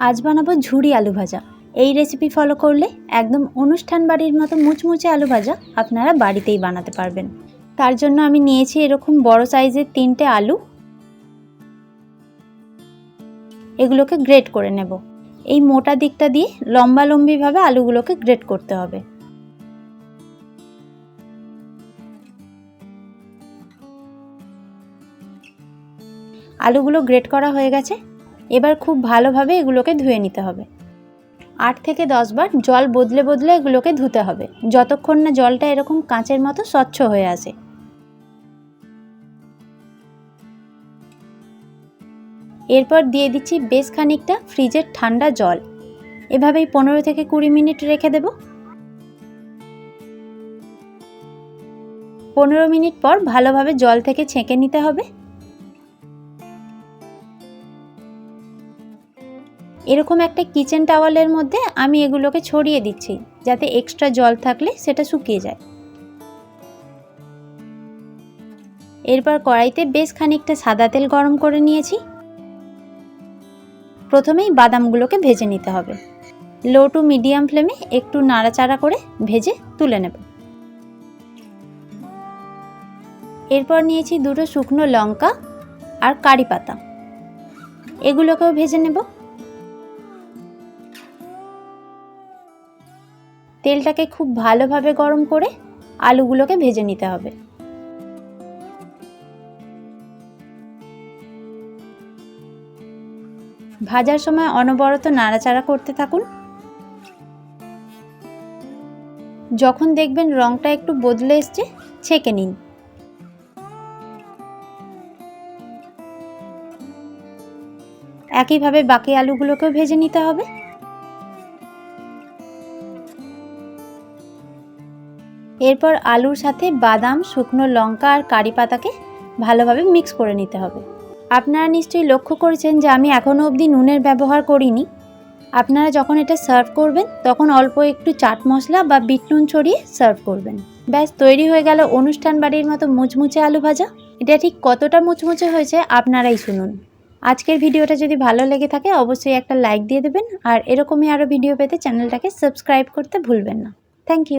আজ বানাবো ঝুড়ি আলু ভাজা। এই রেসিপি ফলো করলে একদম অনুষ্ঠান বাড়ির মতো মুচমুচে আলু ভাজা আপনারা বাড়িতেই বানাতে পারবেন। তার জন্য আমি নিয়েছি এরকম বড় সাইজের তিনটে আলু। এগুলোকে গ্রেট করে নেব। এই মোটা দিকটা দিয়ে লম্বা লম্বিভাবে আলুগুলোকে গ্রেট করতে হবে। আলুগুলো গ্রেট করা হয়ে গেছে। এবার খুব ভালোভাবে এগুলোকে ধুয়ে নিতে হবে। আট থেকে দশ বার জল বদলে বদলে এগুলোকে ধুতে হবে। যতক্ষণ না জলটা এরকম কাঁচের মতো স্বচ্ছ হয়ে আসে। এরপর দিয়ে দিচ্ছি বেশ খানিকটা ফ্রিজের ঠান্ডা জল। এভাবেই পনেরো থেকে কুড়ি মিনিট রেখে দেব। পনেরো মিনিট পর ভালোভাবে জল থেকে ছেঁকে নিতে হবে। এরকম একটা কিচেন টাওয়ালের মধ্যে আমি এগুলোকে ছড়িয়ে দিচ্ছি, যাতে এক্সট্রা জল থাকলে সেটা শুকিয়ে যায়। এরপর কড়াইতে বেশ খানিকটা সাদা তেল গরম করে নিয়েছি। প্রথমেই বাদামগুলোকে ভেজে নিতে হবে। লো টু মিডিয়াম ফ্লেমে একটু নাড়াচাড়া করে ভেজে তুলে নেব। এরপর নিয়েছি দুটো শুকনো লঙ্কা আর কারি পাতা। এগুলোকেও ভেজে নেব। তেলটাকে খুব ভালোভাবে গরম করে আলুগুলোকে ভেজে নিতে হবে। ভাজার সময় অনবরত নাড়াচাড়া করতে থাকুন। যখন দেখবেন রংটা একটু বদলে এসছে, ছেঁকে নিন। একইভাবে বাকি আলুগুলোকেও ভেজে নিতে হবে। এরপর আলুর সাথে বাদাম, শুকনো লঙ্কা আর কারি পাতাকে ভালোভাবে মিক্স করে নিতে হবে। আপনারা নিশ্চয়ই লক্ষ্য করেছেন যে আমি এখনও অবধি নুনের ব্যবহার করিনি। আপনারা যখন এটা সার্ভ করবেন, তখন অল্প একটু চাট মশলা বা বিট নুন ছড়িয়ে সার্ভ করবেন। ব্যাস, তৈরি হয়ে গেল অনুষ্ঠান বাড়ির মতো মুচমুচে আলু ভাজা। এটা ঠিক কতটা মুচমুচে হয়েছে আপনারাই শুনুন। আজকের ভিডিওটা যদি ভালো লেগে থাকে, অবশ্যই একটা লাইক দিয়ে দেবেন। আর এরকমই আরও ভিডিও পেতে চ্যানেলটাকে সাবস্ক্রাইব করতে ভুলবেন না। Thank you.